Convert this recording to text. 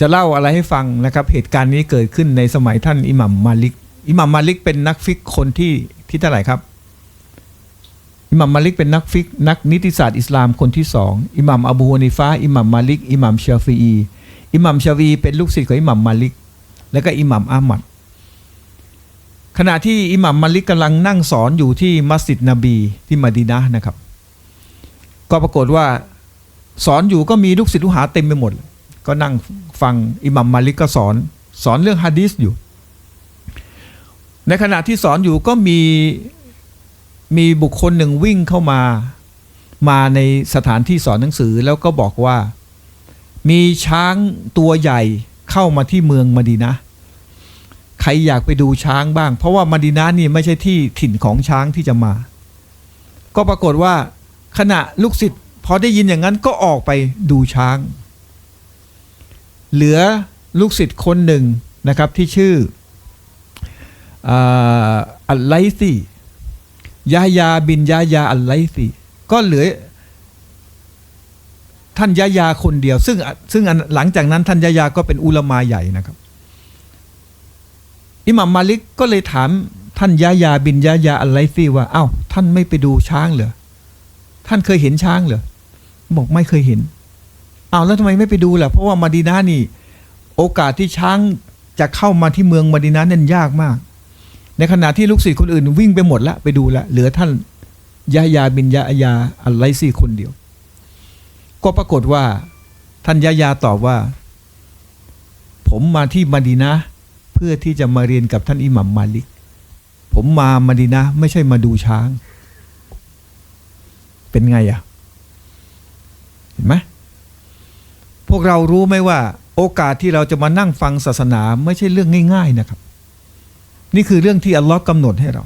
จะเล่าอะไรให้ฟังนะครับ เหตุการณ์นี้เกิดขึ้นในสมัยท่านอิหมัมมาลิก อิหมัมมาลิกเป็นนักฟิกคนที่ที่เท่าไหร่ครับ อิหมัมมาลิกเป็นนักฟิกนักนิติศาสตร์อิสลามคนที่สองอิหมัมอบูฮานิฟาอิหมัมมาลิก อิหมัมชาฟีอีอิหมัมชาฟีเป็นลูกศิษย์ของอิหมัมมาลิก แล้วก็อิหมัมอามัดขณะที่อิหมัมมาลิกกำลังนั่งสอนอยู่ที่มัสยิดนบีที่มดีนะนะครับ ก็ปรากฏว่าสอนอยู่ก็มีลูกศิษย์ลูกหาเต็มไปหมด ก็นั่งฟังอิหมัมมาลิกก็สอนสอนเรื่องฮะดีษอยู่ ในขณะที่สอนอยู่ก็มีมีบุคคลหนึ่งวิ่งเข้ามามาในสถานที่สอนหนังสือแล้วก็บอกว่า มีช้างตัวใหญ่เข้ามาที่เมืองมะดีนะ ใครอยากไปดูช้างบ้าง เพราะว่ามะดีนะนี่ไม่ใช่ที่ถิ่นของช้างที่จะมา ก็ปรากฏว่าขณะลูกศิษย์พอได้ยินอย่างนั้นก็ออกไปดูช้าง เหลือลูกศิษย์คนหนึ่งนะครับที่ชื่ออัลไลซียายาบินยายาอัลไลซีก็เหลือท่านยะยาคนเดียว ซึ่งซึ่งหลังจากนั้นท่านยะยาก็เป็นอุลมาใหญ่นะครับ อิหมัมมาลิกก็เลยถามท่านยะยาบินยะยาอัลไลซีว่าอ้าวท่านไม่ไปดูช้างเหรอท่านเคยเห็นช้างเหรอบอกไม่เคยเห็น อ้าวแล้วทำไมไม่ไปดูล่ะเพราะว่ามาดีนานี่ โอกาสที่ช้างจะเข้ามาที่เมืองมาดีนาเนี่ยยากมาก ในขณะที่ลูกศิษย์คนอื่น วิ่งไปหมดล้วไปดูล้วเหลือท่านยะยาบินยะยาอัลไลซีคนเดียว ก็ปรากฏว่า ท่านยะยาตอบว่า ผมมาที่มาดีนะห์เพื่อที่จะมาเรียนกับท่านอิหมัมมาลิก ผมมามาดีนะห์ไม่ใช่มาดูช้าง เป็นไงอะ เห็นไหม พวกเรารู้ไหมว่า โอกาสที่เราจะมานั่งฟังศาสนาไม่ใช่เรื่องง่าย ๆนะครับ นี่คือเรื่องที่อัลลอฮ์กำหนดให้เรา